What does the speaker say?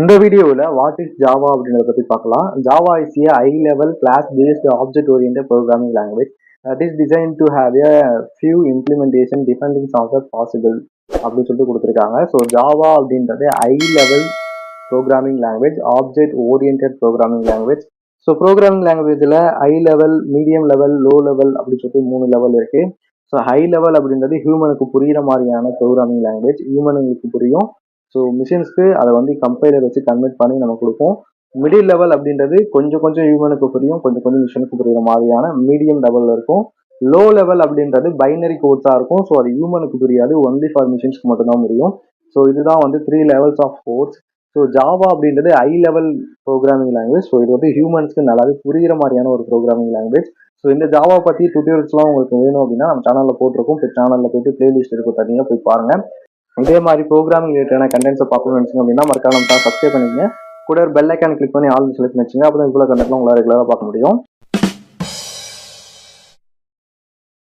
இந்த வீடியோவில் what is Java அப்படின்றத பற்றி பார்க்கலாம். Java is a high level class based object orient programming language that is design to have a few implementation depending of the possible அப்படின்னு சொல்லிட்டு கொடுத்துருக்காங்க. So Java அப்படின்றது high level programming language object orient programming language so programming லாங்குவேஜில் high level medium level low level அப்படின்னு சொல்லிட்டு மூணு level இருக்குது so high level அப்படின்றது ஹியூமனுக்கு புரிகிற மாதிரியான ப்ரோக்ராமிங் லாங்குவேஜ் ஹியூமனுங்களுக்கு புரியும். ஸோ மிஷின்ஸ்க்கு அதை வந்து கம்பைலர் வச்சு கன்வெர்ட் பண்ணி நம்ம கொடுப்போம். மிடில் லெவல் அப்படின்றது கொஞ்சம் கொஞ்சம் ஹியூமனுக்கு புரியும் கொஞ்சம் கொஞ்சம் மிஷினுக்கு புரியுற மாதிரியான மீடியம் லெவலில் இருக்கும். லோ லெவல் அப்படின்றது பைனரி கோட்ஸாக இருக்கும். ஸோ அது ஹியூமனுக்கு புரியாது. ஒன்லி ஃபார் மிஷின்ஸ்க்கு மட்டும்தான் முடியும் ஸோ இதுதான் வந்து three levels of codes so Java அப்படின்றது high level programming language so இது வந்து ஹியூமன்ஸ்க்கு நல்லாவே புரிகிற மாதிரியான ஒரு ப்ரோக்ராமிங் லாங்குவேஜ் ஸோ இந்த ஜாவா பற்றி டுட்டோரியல்ஸ்லாம் உங்களுக்கு வேணும் அப்படின்னா நம்ம சேனலில் போட்டிருக்கோம். இப்போ சேனலில் போயிட்டு பிளேலிஸ்ட் இருக்கும் தனியாக போய் பாருங்கள் இதே மாதிரி ப்ரோக்ராமிங் ரிலேட்டடான கண்டென்ட்ஸை பார்க்கணும்னு நினச்சிங்க அப்படின்னா மறக்காம நம்ம சப்ஸ்கிரைப் பண்ணிக்கங்க. கூட ஒரு பெல் ஐக்கான் கிளிக் பண்ணி ஆல் செலக்ட் வச்சுங்க அப்போ தான் இவ்வளோ கண்டென்ட்லாம் உங்களால் ரெகுலராக பார்க்க முடியும்.